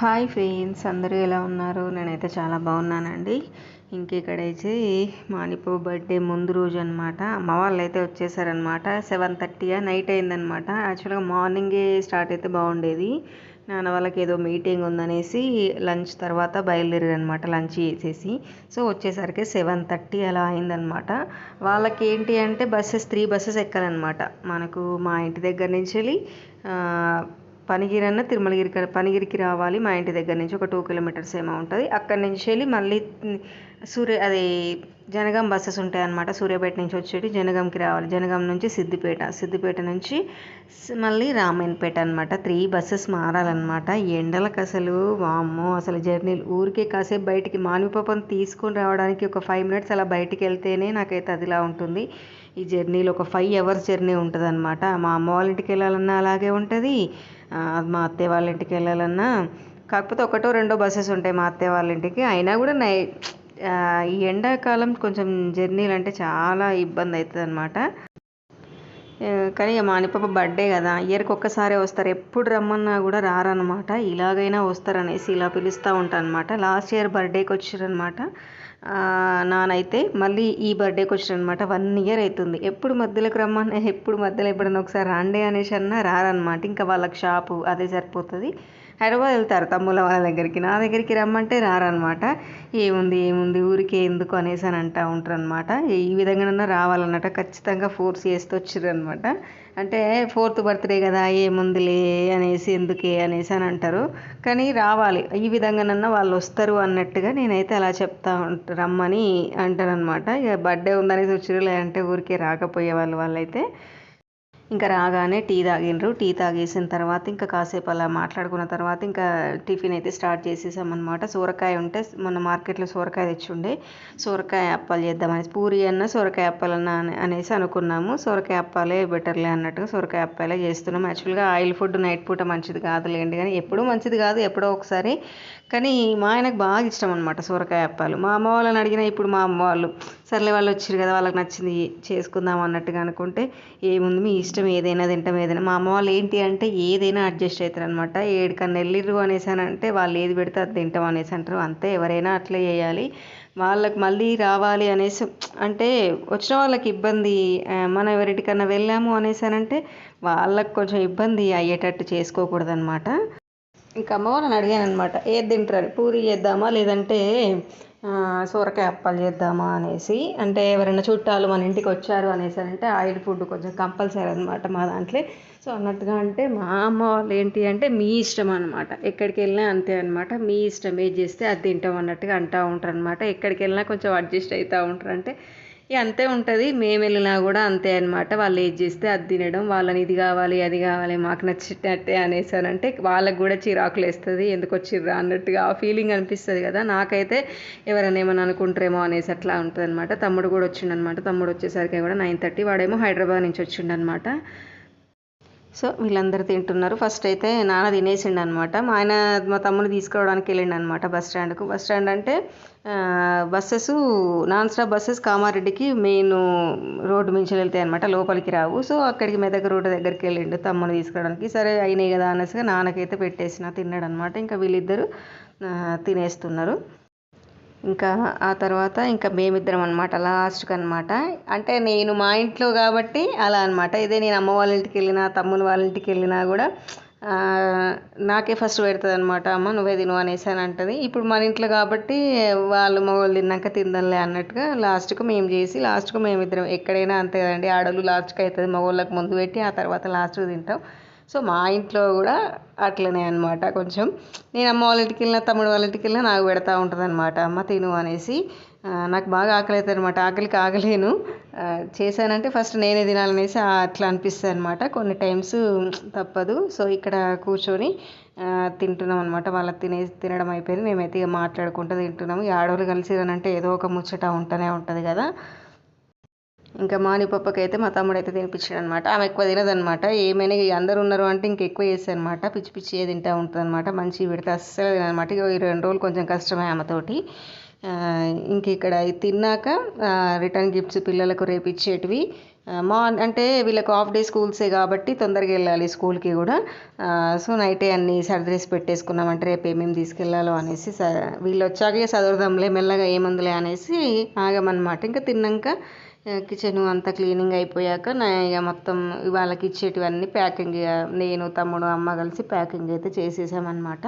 Hi friends అందరూ ఎలా ఉన్నారు? నేనైతే చాలా బాగున్నానండి. ఇంకెక్కడైతే మానిపో బర్త్డే ముందు రోజు అనమాట అమ్మ వాళ్ళు అయితే వచ్చేసారనమాట సెవెన్ థర్టీ నైట్ అయిందనమాట యాక్చువల్గా మార్నింగే స్టార్ట్ అయితే బాగుండేది. నాన్న వాళ్ళకి ఏదో మీటింగ్ ఉందనేసి లంచ్ తర్వాత బయలుదేరారు అనమాట లంచ్ చేసేసి. సో వచ్చేసరికి సెవెన్ థర్టీ అలా అయిందనమాట వాళ్ళకి ఏంటి అంటే బస్సెస్ త్రీ బస్సెస్ ఎక్కాలన్నమాట. మనకు మా ఇంటి దగ్గర నుంచి వెళ్ళి పనిగిరన్న తిరుమలగిరికి పనిగిరికి రావాలి మా ఇంటి దగ్గర నుంచి ఒక టూ కిలోమీటర్స్ ఏమో ఉంటుంది. అక్కడి నుంచి వెళ్ళి మళ్ళీ సూర్య అది జనగాం బస్సెస్ ఉంటాయి అన్నమాట సూర్యాపేట నుంచి వచ్చేటి జనగాంకి రావాలి. జనగాం నుంచి సిద్దిపేట. సిద్దిపేట నుంచి మళ్ళీ రామాయణపేట అనమాట త్రీ బస్సెస్ మారాలన్నమాట. ఎండలకు అసలు వామ్మో అసలు జర్నీలు ఊరికే కాసేపు బయటికి మానిపాపను తీసుకొని రావడానికి ఒక ఫైవ్ మినిట్స్ అలా బయటికి వెళ్తేనే నాకైతే అదిలా ఉంటుంది. ఈ జర్నీలో ఒక ఫైవ్ అవర్స్ జర్నీ ఉంటుంది అనమాట మా అమ్మ వాళ్ళ ఇంటికి వెళ్ళాలన్నా అలాగే ఉంటుంది. మా అత్తయ్య వాళ్ళ ఇంటికి వెళ్ళాలన్నా కాకపోతే ఒకటో రెండో బస్సెస్ ఉంటాయి మా అత్తయ్య వాళ్ళ ఇంటికి. అయినా కూడా నై ఈ ఎండాకాలం కొంచెం జర్నీలు అంటే చాలా ఇబ్బంది అవుతుంది అనమాట కానీ మానిపాప బర్త్డే కదా ఇయర్కి ఒక్కసారే వస్తారు. ఎప్పుడు రమ్మన్నా కూడా రారనమాట ఇలాగైనా వస్తారనేసి ఇలా పిలుస్తూ ఉంటానమాట లాస్ట్ ఇయర్ బర్త్డేకి వచ్చారనమాట నానైతే మళ్ళీ ఈ బర్త్డేకి వచ్చారనమాట వన్ ఇయర్ అవుతుంది ఎప్పుడు మధ్యలోకి రమ్మన్నా ఎప్పుడు మధ్యలో ఎప్పుడన్నా ఒకసారి రాండి అనేసి అన్నా రారనమాట ఇంకా వాళ్ళకి షాపు అదే సరిపోతుంది. హైదరాబాద్ వెళ్తారు తమ్ముల వాళ్ళ దగ్గరికి. నా దగ్గరికి రమ్మంటే రారనమాట. ఏముంది ఏముంది ఊరికే ఎందుకు అనేసి అని అంటూ ఉంటారు అనమాట ఈ విధంగానన్నా రావాలన్నట ఖచ్చితంగా ఫోర్స్ చేస్తూ వచ్చిర్రనమాట. అంటే ఫోర్త్ బర్త్డే కదా ఏముందిలే అనేసి ఎందుకే అనేసి అని అంటారు. కానీ రావాలి ఈ విధంగానన్నా వాళ్ళు వస్తారు అన్నట్టుగా నేనైతే అలా చెప్తా రమ్మని అంటానన్నమాట ఇక బర్త్డే ఉందనేసి వచ్చిర్రు లేదంటే ఊరికే రాకపోయే వాళ్ళు వాళ్ళైతే. ఇంకా రాగానే టీ తాగిండ్రు. టీ తాగేసిన తర్వాత ఇంకా కాసేపు అలా మాట్లాడుకున్న తర్వాత ఇంకా టిఫిన్ అయితే స్టార్ట్ చేసేసామన్నమాట. సోరకాయ ఉంటే మొన్న మార్కెట్లో సోరకాయ తెచ్చుండే. సోరకాయ అప్పాలు చేద్దామనేసి పూరి అన్న సోరకాయ అప్పాలన్న అనేసి అనుకున్నాము. సోరకాయ అప్పాలే బెటర్లే అన్నట్టుగా సోరకాయ అప్పాలే చేస్తున్నాం. యాక్చువల్గా ఆయిల్ ఫుడ్ నైట్ పూట మంచిది కాదులేండి కానీ ఎప్పుడూ మంచిది కాదు ఎప్పుడో ఒకసారి. కానీ మా ఆయనకు బాగా ఇష్టం అనమాట సోరకాయ అప్పాలు. మా అమ్మ వాళ్ళని అడిగినా ఇప్పుడు మా అమ్మ వాళ్ళు సర్లే వాళ్ళు వచ్చారు కదా వాళ్ళకి నచ్చింది చేసుకుందాం అన్నట్టుగా అనుకుంటే ఏముంది మీ ఇష్టం ఏదైనా తింటాం ఏదైనా. మా అమ్మ వాళ్ళు ఏంటి అంటే ఏదైనా అడ్జస్ట్ అవుతారు అనమాట ఏడుకన్నా వెళ్ళిర్రు అనేసి అని అంటే వాళ్ళు ఏది పెడితే అది తింటాం అనేసి అంటారు. అంతే ఎవరైనా అట్లే చేయాలి. వాళ్ళకి మళ్ళీ రావాలి అనేసి అంటే వచ్చిన వాళ్ళకి ఇబ్బంది. మనం ఎవరింటికన్నా వెళ్ళాము అనేసి అని అంటే వాళ్ళకి కొంచెం ఇబ్బంది అయ్యేటట్టు చేసుకోకూడదు అనమాట ఇంకా అమ్మ వాళ్ళని అడిగాను అనమాట ఏది తింటారు పూరి చేద్దామా లేదంటే సొరకాయ అప్పాలు చేద్దామా అనేసి అంటే ఎవరైనా చుట్టాలు మన ఇంటికి వచ్చారు అనేసి అంటే ఆయిల్ ఫుడ్ కొంచెం కంపల్సరీ అనమాట మా దాంట్లో. సో అన్నట్టుగా అంటే మా అమ్మ వాళ్ళు ఏంటి అంటే మీ ఇష్టం అనమాట ఎక్కడికి వెళ్ళినా అంతే అనమాట మీ ఇష్టం ఏది చేస్తే అది తింటాం అన్నట్టుగా అంటూ ఉంటారు అనమాట ఎక్కడికి వెళ్ళినా కొంచెం అడ్జస్ట్ అవుతూ ఉంటారు. అంటే అంతే ఉంటుంది. మేము వెళ్ళినా కూడా అంతే అనమాట వాళ్ళు ఏది చేస్తే అది తినడం వాళ్ళని ఇది కావాలి అది కావాలి మాకు నచ్చినట్టే అనేసానంటే వాళ్ళకు కూడా చిరాకులు వేస్తుంది ఎందుకు వచ్చిర్రా అన్నట్టుగా ఆ ఫీలింగ్ అనిపిస్తుంది కదా. నాకైతే ఎవరైనా ఏమైనా అనుకుంటారేమో అనేసి అట్లా ఉంటుంది అనమాట తమ్ముడు కూడా వచ్చిండనమాట తమ్ముడు వచ్చేసరికి కూడా నైన్ థర్టీ వాడేమో హైదరాబాద్ నుంచి వచ్చిండనమాట సో వీళ్ళందరూ తింటున్నారు. ఫస్ట్ అయితే నాన్న తినేసిండు అనమాట మా ఆయన మా తమ్ముని తీసుకురావడానికి వెళ్ళిండు అనమాట బస్ స్టాండ్కు. బస్ స్టాండ్ అంటే బస్సెస్ నాన్ స్టాప్ బస్సెస్ కామారెడ్డికి మెయిన్ రోడ్డు మించి వెళ్తాయి అనమాట లోపలికి రావు. సో అక్కడికి మెదక్ రోడ్డు దగ్గరికి వెళ్ళిండు తమ్ముని తీసుకురావడానికి. సరే అయినాయి కదా అనేసిగా నాన్నకైతే పెట్టేసిన తిన్నాడు అనమాట ఇంకా వీళ్ళిద్దరూ తినేస్తున్నారు. ఇంకా ఆ తర్వాత ఇంకా మేమిద్దరం అనమాట లాస్ట్కి అనమాట అంటే నేను మా ఇంట్లో కాబట్టి అలా అనమాట ఇదే నేను అమ్మ వాళ్ళ ఇంటికి వెళ్ళినా తమ్ముని వాళ్ళ ఇంటికి వెళ్ళినా కూడా నాకే ఫస్ట్ పెడుతుంది అనమాట అమ్మ నువ్వే తిను అనేసి అని అంటది. ఇప్పుడు మన ఇంట్లో కాబట్టి వాళ్ళు మగవాళ్ళు తిన్నాక తిందాంలే అన్నట్టుగా లాస్ట్కు మేము చేసి లాస్ట్కు మేమిద్దరం ఎక్కడైనా అంతే కదండి ఆడవాళ్ళు లాస్ట్కి అవుతుంది మగవాళ్ళకి ముందు పెట్టి ఆ తర్వాత లాస్ట్కి తింటాం. సో మా ఇంట్లో కూడా అట్లనే అనమాట కొంచెం. నేను అమ్మ వాళ్ళ ఇంటికి వెళ్ళినా తమ్ముడు వాళ్ళ ఇంటికి వెళ్ళినా నాకు పెడతా ఉంటుంది అనమాట అమ్మ తిను అనేసి నాకు బాగా ఆకలి అవుతుంది అనమాట ఆకలికి ఆగలేను. చేశానంటే ఫస్ట్ నేనే తినాలనేసి అట్లా అనిపిస్తుంది అనమాట కొన్ని టైమ్స్ తప్పదు. సో ఇక్కడ కూర్చొని తింటున్నాం అనమాట వాళ్ళకి తినే తినడం అయిపోయింది. మేమైతే ఇక మాట్లాడుకుంటూ తింటున్నాము. ఈ ఆడవాళ్ళు కలిసి అంటే ఏదో ఒక ముచ్చట ఉంటూనే ఉంటుంది కదా. ఇంకా మానిపప్పకి అయితే మా తమ్ముడు అయితే తినిపించాడు అనమాట ఆమె ఎక్కువ తినదనమాట. ఏమైనా అందరు ఉన్నారు అంటే ఇంక ఎక్కువ అనమాట పిచ్చి పిచ్చి ఏ తింటా ఉంటుంది అనమాట మంచిగా పెడితే అస్సలు తినమాట ఇక ఈ రెండు రోజులు కొంచెం కష్టమే ఆమెతోటి. ఇంక ఇక్కడ తిన్నాక రిటర్న్ గిఫ్ట్స్ పిల్లలకు రేపు ఇచ్చేటివి మార్న్ అంటే వీళ్ళకు హాఫ్ డే స్కూల్సే కాబట్టి తొందరగా వెళ్ళాలి స్కూల్కి కూడా. సో నైటే అన్ని సర్దరేసి పెట్టేసుకున్నామంటే రేపు ఏమేమి తీసుకెళ్ళాలో అనేసి వీళ్ళు వచ్చాకే చదువుదాంలే మెల్లగా ఏముందిలే అనేసి ఆగమనమాట ఇంకా తిన్నాక కిచెన్ అంతా క్లీనింగ్ అయిపోయాక నా ఇక మొత్తం వాళ్ళకి ఇచ్చేటివన్నీ ప్యాకింగ్ నేను తమ్ముడు అమ్మ కలిసి ప్యాకింగ్ అయితే చేసేసామన్నమాట.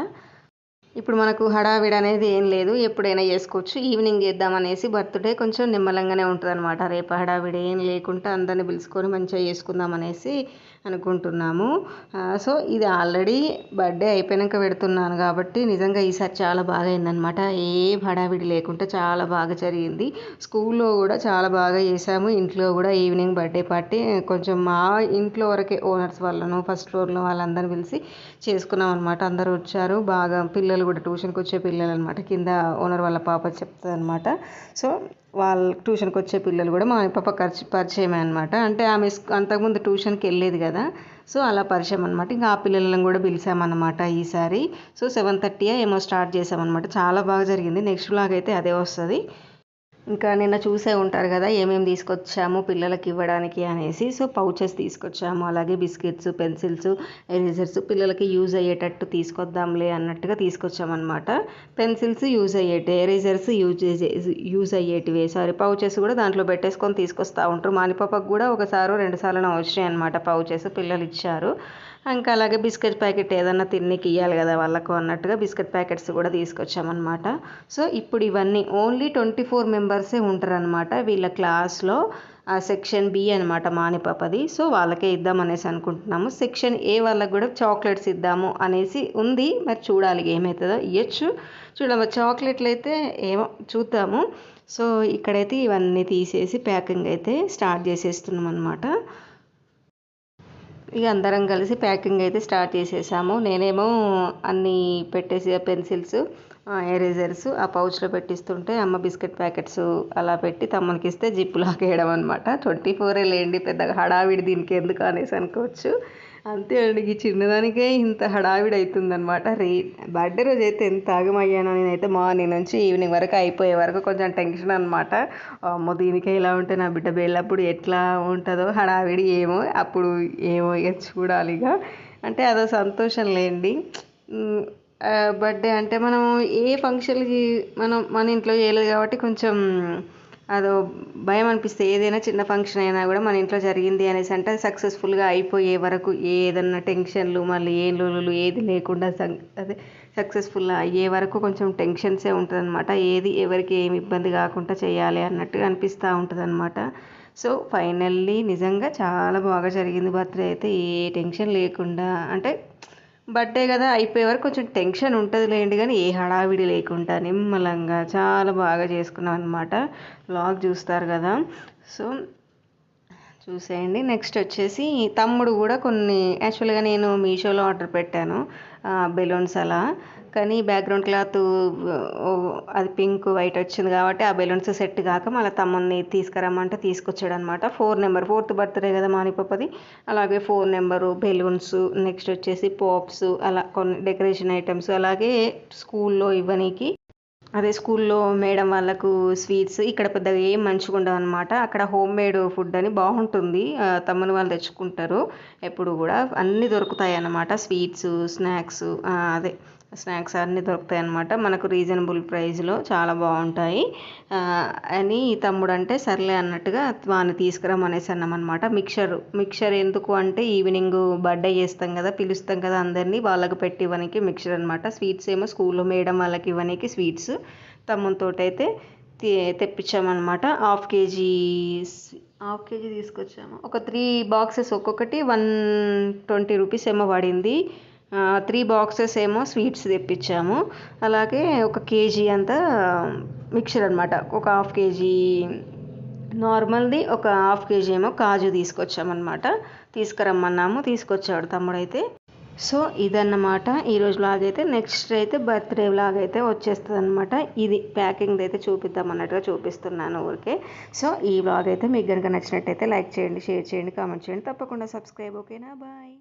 ఇప్పుడు మనకు హడావిడి అనేది ఏం లేదు. ఎప్పుడైనా చేసుకోవచ్చు. ఈవినింగ్ చేద్దామనేసి బర్త్డే కొంచెం నిమ్మలంగానే ఉంటుంది అనమాట రేపు హడావిడి ఏం లేకుండా అందరిని పిలుచుకొని మంచిగా చేసుకుందాం అనేసి అనుకుంటున్నాము. సో ఇది ఆల్రెడీ బర్త్డే అయిపోయాక పెడుతున్నాను కాబట్టి నిజంగా ఈసారి చాలా బాగా అయిందనమాట ఏ హడావిడి లేకుండా చాలా బాగా జరిగింది. స్కూల్లో కూడా చాలా బాగా చేసాము ఇంట్లో కూడా ఈవినింగ్ బర్త్డే పార్టీ కొంచెం మా ఇంట్లో వరకే ఓనర్స్ వాళ్ళను ఫస్ట్ ఫ్లోర్లో వాళ్ళందరిని పిలిచి చేసుకున్నాం అనమాట అందరూ వచ్చారు. బాగా పిల్లలు కూడా ట్యూషన్కి వచ్చే పిల్లలు అనమాట కింద ఓనర్ వాళ్ళ పాప చెప్తుంది అనమాట సో వాళ్ళ ట్యూషన్కి వచ్చే పిల్లలు కూడా మా పాప ఖర్చు పరిచయమే అనమాట. అంటే ఆమె అంతకుముందు ట్యూషన్కి వెళ్ళేది కదా. సో అలా పరిచయం అనమాట ఇంకా ఆ పిల్లలను కూడా పిలిచామన్నమాట ఈసారి. సో సెవెన్ థర్టీ ఏమో స్టార్ట్ చేసామన్నమాట చాలా బాగా జరిగింది. నెక్స్ట్ వ్లాగ్ అయితే అదే వస్తుంది. ఇంకా నిన్న చూసే ఉంటారు కదా ఏమేమి తీసుకొచ్చాము పిల్లలకి ఇవ్వడానికి అనేసి. సో పౌచెస్ తీసుకొచ్చాము. అలాగే బిస్కెట్స్ పెన్సిల్స్ ఎరేజర్స్ పిల్లలకి యూజ్ అయ్యేటట్టు తీసుకొద్దాంలే అన్నట్టుగా తీసుకొచ్చామన్నమాట. పెన్సిల్స్ యూజ్ అయ్యేటి ఎరేజర్స్ యూజ్ యూజ్ అయ్యేటివి. సారీ పౌచెస్ కూడా దాంట్లో పెట్టేసుకొని తీసుకొస్తూ ఉంటారు. మానిపాపకు కూడా ఒకసారి రెండు సార్లు వచ్చినాయి అనమాట పౌచెస్ పిల్లలు ఇచ్చారు. ఇంకా అలాగే బిస్కెట్ ప్యాకెట్ ఏదైనా తిన్నికి ఇవ్వాలి కదా వాళ్ళకు అన్నట్టుగా బిస్కెట్ ప్యాకెట్స్ కూడా తీసుకొచ్చామన్నమాట. సో ఇప్పుడు ఇవన్నీ ఓన్లీ ట్వంటీ ఫోర్ మెంబర్సే ఉంటారనమాట వీళ్ళ క్లాస్లో ఆ సెక్షన్ బి అనమాట మానిపాపది సో వాళ్ళకే ఇద్దాం అనేసి అనుకుంటున్నాము. సెక్షన్ ఏ వాళ్ళకి కూడా చాక్లెట్స్ ఇద్దాము అనేసి ఉంది. మరి చూడాలి ఏమవుతుందో ఇవ్వచ్చు చూడము చాక్లెట్లు అయితే ఏమో చూద్దాము. సో ఇక్కడైతే ఇవన్నీ తీసేసి ప్యాకింగ్ అయితే స్టార్ట్ చేసేస్తున్నాం అనమాట ఇక అందరం కలిసి ప్యాకింగ్ అయితే స్టార్ట్ చేసేసాము. నేనేమో అన్నీ పెట్టేసి పెన్సిల్స్ ఎరేజర్స్ ఆ పౌచ్లో పెట్టిస్తుంటే అమ్మ బిస్కెట్ ప్యాకెట్స్ అలా పెట్టి తమ్మునికి ఇస్తే జిప్పు లాగేయడం అనమాట ట్వంటీ ఫోరే లేండి పెద్దగా హడావిడి దీనికి ఎందుకు అనేసి అనుకోవచ్చు. అంతే అండి ఈ చిన్నదానికే ఇంత హడావిడి అవుతుందన్నమాట రే బర్త్డే రోజు అయితే ఎంత ఆగమయ్యానో నేనైతే మార్నింగ్ నుంచి ఈవినింగ్ వరకు అయిపోయే వరకు కొంచెం టెన్షన్ అనమాట అమ్మో దీనికే ఇలా ఉంటే నా బిడ్డ వెళ్ళినప్పుడు ఎట్లా ఉంటుందో హడావిడి ఏమో అప్పుడు ఏమో ఇక చూడాలి ఇక. అంటే అదో సంతోషం లేండి. బర్త్డే అంటే మనం ఏ ఫంక్షన్కి మనం మన ఇంట్లో చేయలేదు కాబట్టి కొంచెం అదో భయం అనిపిస్తే ఏదైనా చిన్న ఫంక్షన్ అయినా కూడా మన ఇంట్లో జరిగింది అనేసి అంటే సక్సెస్ఫుల్గా అయిపోయే వరకు ఏదన్నా టెన్షన్లు మళ్ళీ ఏ లొల్లులు ఏది లేకుండా అదే సక్సెస్ఫుల్ అయ్యే వరకు కొంచెం టెన్షన్సే ఉంటుంది అనమాట ఏది ఎవరికి ఏమి ఇబ్బంది కాకుండా చేయాలి అన్నట్టుగా అనిపిస్తూ ఉంటుంది అనమాట సో ఫైనల్లీ నిజంగా చాలా బాగా జరిగింది బర్త్డే అయితే ఏ టెన్షన్ లేకుండా అంటే బర్త్డే కదా అయిపోయే వరకు కొంచెం టెన్షన్ ఉంటుంది లేండి కానీ ఏ హడావిడి లేకుండా నిమ్మలంగా చాలా బాగా చేసుకున్నాం అనమాట లాగ్ చూస్తారు కదా. సో చూసేయండి. నెక్స్ట్ వచ్చేసి తమ్ముడు కూడా కొన్ని యాక్చువల్గా నేను మీషోలో ఆర్డర్ పెట్టాను. బెలూన్స్ అలా. కానీ బ్యాక్గ్రౌండ్ క్లాత్ అది పింక్ వైట్ వచ్చింది కాబట్టి ఆ బెలూన్స్ సెట్ కాక మళ్ళీ తమ్ముని తీసుకురమ్మంటే తీసుకొచ్చాడు అనమాట ఫోర్ నెంబర్ ఫోర్త్ బర్త్డే కదా మానిపప్పది అలాగే ఫోర్ నెంబరు బెలూన్స్ నెక్స్ట్ వచ్చేసి పాప్స్ అలా కొన్ని డెకరేషన్ ఐటమ్స్ అలాగే స్కూల్లో ఇవ్వనీకి. అదే స్కూల్లో మేడం వాళ్ళకు స్వీట్స్ ఇక్కడ పెద్దగా ఏం మంచిగా ఉండవు అనమాట అక్కడ హోమ్ మేడ్ ఫుడ్ అని బాగుంటుంది. తమ్ముని వాళ్ళు తెచ్చుకుంటారు. ఎప్పుడు కూడా అన్నీ దొరుకుతాయి అన్నమాట స్వీట్స్ స్నాక్స్ అదే. స్నాక్స్ అన్నీ దొరుకుతాయి అన్నమాట మనకు రీజనబుల్ ప్రైస్లో చాలా బాగుంటాయి. అని అని తమ్ముడు అంటే సర్లే అన్నట్టుగా వాని తీసుకురామనేసి అన్నామన్నమాట. మిక్చర్ మిక్చర్ ఎందుకు అంటే ఈవినింగ్ బర్త్డే చేస్తాం కదా పిలుస్తాం కదా అందరినీ వాళ్ళకి పెట్టి ఇవ్వడానికి మిక్చర్ అనమాట స్వీట్స్ ఏమో స్కూల్లో మేడం వాళ్ళకి ఇవ్వడానికి స్వీట్స్ తమ్ముతో అయితే తెప్పించామన్నమాట. హాఫ్ కేజీ హాఫ్ కేజీ తీసుకొచ్చాము. ఒక త్రీ బాక్సెస్ ఒక్కొక్కటి వన్ ట్వంటీ రూపీస్ ఏమో పడింది. త్రీ బాక్సెస్ ఏమో స్వీట్స్ తెప్పించాము. అలాగే ఒక కేజీ అంతా మిక్చర్ అనమాట ఒక హాఫ్ కేజీ నార్మల్ది ఒక హాఫ్ కేజీ ఏమో కాజు తీసుకొచ్చామన్నమాట. తీసుకురమ్మన్నాము తీసుకొచ్చాడు తమ్ముడైతే. సో ఇదన్నమాట. ఈరోజు లాగ్ అయితే నెక్స్ట్ అయితే బర్త్డే వ్లాగ్ అయితే వచ్చేస్తుంది అనమాట ఇది ప్యాకింగ్ అయితే చూపిద్దాం అన్నట్టుగా చూపిస్తున్నాను ఊరికే. సో ఈ వ్లాగ్ అయితే మీకు కనుక నచ్చినట్టయితే లైక్ చేయండి షేర్ చేయండి కామెంట్ చేయండి. తప్పకుండా సబ్స్క్రైబ్ ఓకేనా బాయ్